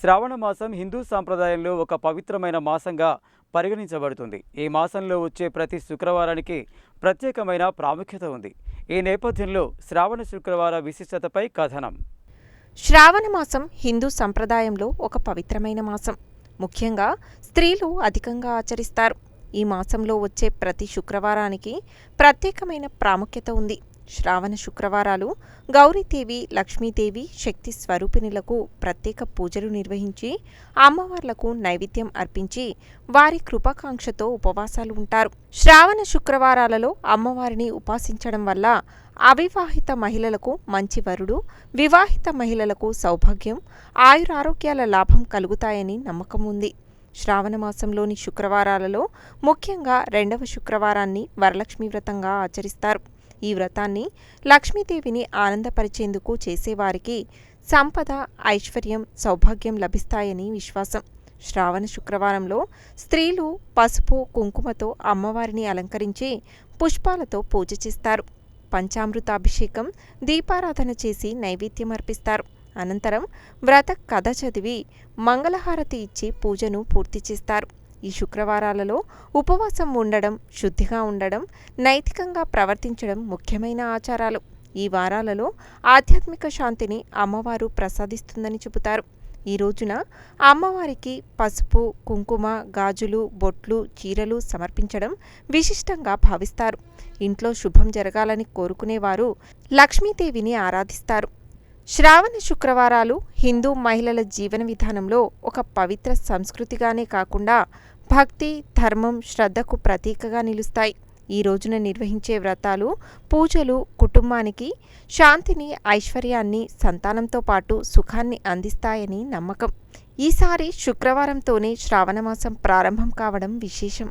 శ్రావణ మాసం హిందూ సాంప్రదాయంలో ఒక పవిత్రమైన మాసంగా పరిగణించబడుతుంది. ఈ మాసంలో వచ్చే ప్రతి శుక్రవారానికి ప్రత్యేకమైన ప్రాముఖ్యత ఉంది. ఈ నేపథ్యంలో శ్రావణ శుక్రవార విశిష్టతపై కథనం. శ్రావణ మాసం హిందూ సంప్రదాయంలో ఒక పవిత్రమైన మాసం. ముఖ్యంగా స్త్రీలు అధికంగా ఆచరిస్తారు. ఈ మాసంలో వచ్చే ప్రతి శుక్రవారానికి ప్రత్యేకమైన ప్రాముఖ్యత ఉంది. శ్రావణ శుక్రవారాలు గౌరీదేవి లక్ష్మీదేవి శక్తి స్వరూపిణులకు ప్రత్యేక పూజలు నిర్వహించి అమ్మవార్లకు నైవేద్యం అర్పించి వారి కృపాకాంక్షతో ఉపవాసాలు ఉంటారు. శ్రావణ శుక్రవారాలలో అమ్మవారిని ఉపాసించడం వల్ల అవివాహిత మహిళలకు మంచి వరుడు వివాహిత మహిళలకు సౌభాగ్యం ఆయురారోగ్యాల లాభం కలుగుతాయని నమ్మకం ఉంది. శ్రావణ మాసంలోని శుక్రవారాలలో ముఖ్యంగా రెండవ శుక్రవారాన్ని వరలక్ష్మి వ్రతంగా ఆచరిస్తారు. ఈ వ్రతాన్ని లక్ష్మీదేవిని ఆనందపరిచేందుకు చేసేవారికి సంపద ఐశ్వర్యం సౌభాగ్యం లభిస్తాయని విశ్వాసం. శ్రావణ శుక్రవారంలో స్త్రీలు పసుపు కుంకుమతో అమ్మవారిని అలంకరించి పుష్పాలతో పూజ చేస్తారు. పంచామృతాభిషేకం దీపారాధన చేసి నైవేద్యం అర్పిస్తారు అనంతరం వ్రత కథ చదివి మంగళహారతి ఇచ్చి పూజను పూర్తి చేస్తారు. ఈ శుక్రవారాలలో ఉపవాసం ఉండడం శుద్ధిగా ఉండడం నైతికంగా ప్రవర్తించడం ముఖ్యమైన ఆచారాలు. ఈ వారాలలో ఆధ్యాత్మిక శాంతిని అమ్మవారు ప్రసాదిస్తుందని చెబుతారు. ఈ రోజున అమ్మవారికి పసుపు కుంకుమ గాజులు బొట్లు చీరలు సమర్పించడం విశిష్టంగా భావిస్తారు. ఇంట్లో శుభం జరగాలని కోరుకునేవారు లక్ష్మీదేవిని ఆరాధిస్తారు. శ్రావణ శుక్రవారాలు హిందూ మహిళల జీవన విధానంలో ఒక పవిత్ర సంస్కృతిగానే కాకుండా భక్తి ధర్మం శ్రద్ధకు ప్రతీకగా నిలుస్తాయి. ఈ రోజున నిర్వహించే వ్రతాలు పూజలు కుటుంబానికి శాంతిని ఐశ్వర్యాన్ని సంతానంతో పాటు సుఖాన్ని అందిస్తాయని నమ్మకం. ఈసారి శుక్రవారంతోనే శ్రావణమాసం ప్రారంభం కావడం విశేషం.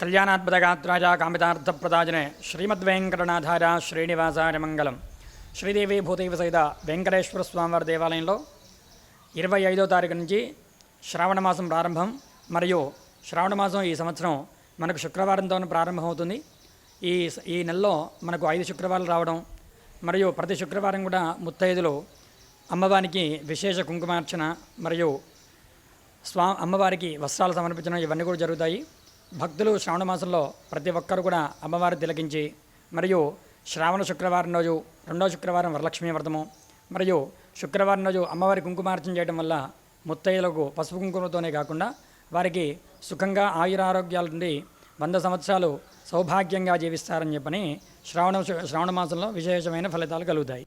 కళ్యాణాత్మదగాత్రాజ కామితార్థప్రదాజనే శ్రీమద్వేంకటనాథార శ్రీనివాసాయ మంగళం. శ్రీదేవి భూదేవి సహిత వెంకటేశ్వర స్వామివారి దేవాలయంలో ఇరవై ఐదో తారీఖు నుంచి శ్రావణ మాసం ప్రారంభం మరియు శ్రావణ మాసం ఈ సంవత్సరం మనకు శుక్రవారంతో ప్రారంభమవుతుంది. ఈ ఈ నెలలో మనకు ఐదు శుక్రవారాలు రావడం మరియు ప్రతి శుక్రవారం కూడా ముత్తైదులు అమ్మవారికి విశేష కుంకుమార్చన మరియు స్వా అమ్మవారికి వస్త్రాలు సమర్పించడం ఇవన్నీ కూడా జరుగుతాయి. భక్తులు శ్రావణ మాసంలో ప్రతి ఒక్కరు కూడా అమ్మవారి తిలకించి మరియు శ్రావణ శుక్రవారం రోజు రెండో శుక్రవారం వరలక్ష్మీ వ్రతము మరియు శుక్రవారం రోజు అమ్మవారి కుంకుమార్చన చేయడం వల్ల ముత్తయ్యలకు పసుపు కుంకుమతోనే కాకుండా వారికి సుఖంగా ఆయురారోగ్యాల నుండి వంద సంవత్సరాలు సౌభాగ్యంగా జీవిస్తారని చెప్పని శ్రావణ శ్రావణ మాసంలో విశేషమైన ఫలితాలు కలుగుతాయి.